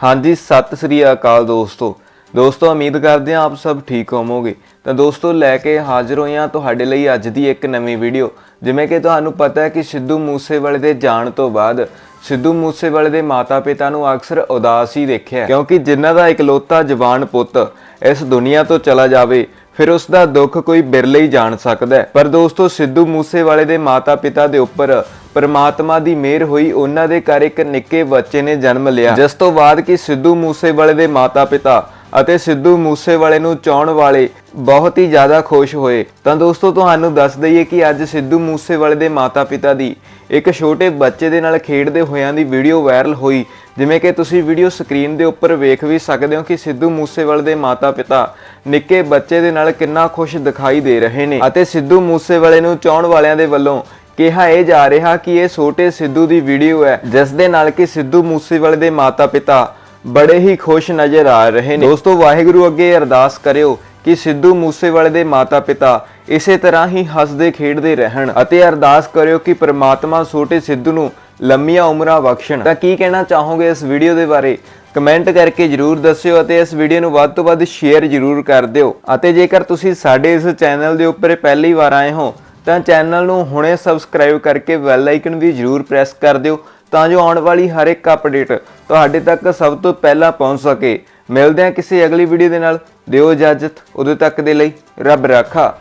ਹਾਂਜੀ, ਸਤਿ ਸ੍ਰੀ ਅਕਾਲ ਦੋਸਤੋ। ਦੋਸਤੋ, ਉਮੀਦ ਕਰਦੇ ਹਾਂ ਆਪ ਸਭ ਠੀਕ ਹੋਵੋਗੇ। ਤਾਂ ਦੋਸਤੋ, ਲੈ ਕੇ ਹਾਜ਼ਰ ਹੋਏ ਹਾਂ ਤੁਹਾਡੇ ਲਈ ਅੱਜ ਦੀ ਇੱਕ ਨਵੀਂ ਵੀਡੀਓ। ਜਿਵੇਂ ਕਿ ਤੁਹਾਨੂੰ ਪਤਾ ਹੈ ਕਿ ਸਿੱਧੂ ਮੂਸੇਵਾਲੇ ਦੇ ਜਾਣ ਤੋਂ ਬਾਅਦ ਸਿੱਧੂ ਮੂਸੇਵਾਲੇ ਦੇ ਮਾਤਾ-ਪਿਤਾ ਨੂੰ ਅਕਸਰ ਉਦਾਸ ਹੀ ਦੇਖਿਆ ਕਿਉਂਕਿ ਜਿਨ੍ਹਾਂ ਦਾ ਇਕਲੌਤਾ ਜਵਾਨ ਪੁੱਤ ਇਸ ਦੁਨੀਆ ਤੋਂ ਚਲਾ ਜਾਵੇ, ਫਿਰ ਉਸ ਦਾ ਦੁੱਖ ਕੋਈ ਬਿਰਲੇ ਹੀ ਜਾਣ ਸਕਦਾ ਪਰ ਦੋਸਤੋ, ਸਿੱਧੂ ਮੂਸੇਵਾਲੇ ਦੇ ਮਾਤਾ-ਪਿਤਾ ਦੇ ਉੱਪਰ ਪਰਮਾਤਮਾ ਦੀ ਮਿਹਰ ਹੋਈ, ਉਹਨਾਂ ਦੇ ਘਰ ਇੱਕ ਨਿੱਕੇ ਬੱਚੇ ਨੇ ਜਨਮ ਲਿਆ। ਜਿਸ ਤੋਂ ਬਾਅਦ ਕਿ ਸਿੱਧੂ ਮੂਸੇਵਾਲੇ ਦੇ ਮਾਤਾ-ਪਿਤਾ ਅਤੇ ਸਿੱਧੂ ਮੂਸੇਵਾਲੇ ਨੂੰ ਚਾਹਣ ਵਾਲੇ ਬਹੁਤ ਹੀ ਜ਼ਿਆਦਾ ਖੁਸ਼ ਹੋਏ। ਤਾਂ ਦੋਸਤੋ, ਤੁਹਾਨੂੰ ਦੱਸ ਦਈਏ ਕਿ ਅੱਜ ਸਿੱਧੂ ਮੂਸੇਵਾਲੇ ਦੇ ਮਾਤਾ-ਪਿਤਾ ਦੀ ਇੱਕ ਛੋਟੇ ਬੱਚੇ ਦੇ ਨਾਲ ਖੇਡਦੇ ਹੋਇਆਂ ਦੀ ਵੀਡੀਓ ਵਾਇਰਲ ਹੋਈ। ਜਿਵੇਂ ਕਿ ਤੁਸੀਂ ਵੀਡੀਓ ਸਕਰੀਨ ਦੇ ਉੱਪਰ ਵੇਖ ਵੀ ਸਕਦੇ ਹੋ ਕਿ ਸਿੱਧੂ ਮੂਸੇਵਾਲੇ ਦੇ ਮਾਤਾ-ਪਿਤਾ ਨਿੱਕੇ ਬੱਚੇ ਦੇ ਨਾਲ ਕਿੰਨਾ ਖੁਸ਼ ਦਿਖਾਈ ਦੇ ਰਹੇ ਨੇ ਅਤੇ ਸਿੱਧੂ ਮੂਸੇਵਾਲੇ ਨੂੰ ਚਾਹਣ ਵਾਲਿਆਂ ਦੇ ਵੱਲੋਂ ਕਿਹਾ ਇਹ ਜਾ ਰਿਹਾ ਕਿ ਇਹ ਛੋਟੇ ਸਿੱਧੂ ਦੀ ਵੀਡੀਓ ਹੈ, ਜਿਸ ਦੇ ਨਾਲ ਕਿ ਸਿੱਧੂ ਮੂਸੇਵਾਲੇ ਦੇ ਮਾਤਾ-ਪਿਤਾ ਬੜੇ ਹੀ ਖੁਸ਼ ਨਜ਼ਰ ਆ ਰਹੇ ਨੇ। ਦੋਸਤੋ, ਵਾਹਿਗੁਰੂ ਅੱਗੇ ਅਰਦਾਸ ਕਰਿਓ ਕਿ ਸਿੱਧੂ ਮੂਸੇਵਾਲੇ ਦੇ ਮਾਤਾ-ਪਿਤਾ ਇਸੇ ਤਰ੍ਹਾਂ ਹੀ ਹੱਸਦੇ, ਖੇਡਦੇ ਰਹਿਣ ਅਤੇ ਅਰਦਾਸ ਕਰਿਓ ਕਿ ਪ੍ਰਮਾਤਮਾ ਛੋਟੇ ਸਿੱਧੂ ਨੂੰ ਲੰਮੀਆਂ ਉਮਰਾਂ ਬਖਸ਼ਣ। ਤਾਂ ਕੀ ਕਹਿਣਾ ਚਾਹੋਗੇ ਇਸ ਵੀਡੀਓ ਦੇ ਬਾਰੇ? ਕਮੈਂਟ ਕਰਕੇ ਜਰੂਰ ਦੱਸਿਓ ਅਤੇ ਇਸ ਵੀਡੀਓ ਨੂੰ ਵੱਧ ਤੋਂ ਵੱਧ ਸ਼ੇਅਰ ਜਰੂਰ ਕਰ ਦਿਓ। ਅਤੇ ਜੇਕਰ ਤੁਸੀਂ ਸਾਡੇ ਇਸ ਚੈਨਲ ਦੇ ਉੱਪਰ ਪਹਿਲੀ ਵਾਰ ਆਏ ਹੋ ਤਾਂ ਚੈਨਲ ਨੂੰ ਹੁਣੇ ਸਬਸਕ੍ਰਾਈਬ ਕਰਕੇ ਬੈਲ ਆਈਕਨ ਵੀ ਜਰੂਰ ਪ੍ਰੈਸ ਕਰ ਦਿਓ ਤਾਂ ਜੋ ਆਉਣ ਵਾਲੀ ਹਰ ਇੱਕ ਅਪਡੇਟ ਤੁਹਾਡੇ ਤੱਕ ਸਭ ਤੋਂ ਪਹਿਲਾਂ ਪਹੁੰਚ ਸਕੇ। ਮਿਲਦੇ ਹਾਂ ਕਿਸੇ ਅਗਲੀ ਵੀਡੀਓ ਦੇ ਨਾਲ। ਦਿਓ ਇਜਾਜ਼ਤ। ਉਦੋਂ ਤੱਕ ਦੇ ਲਈ ਰੱਬ ਰਾਖਾ।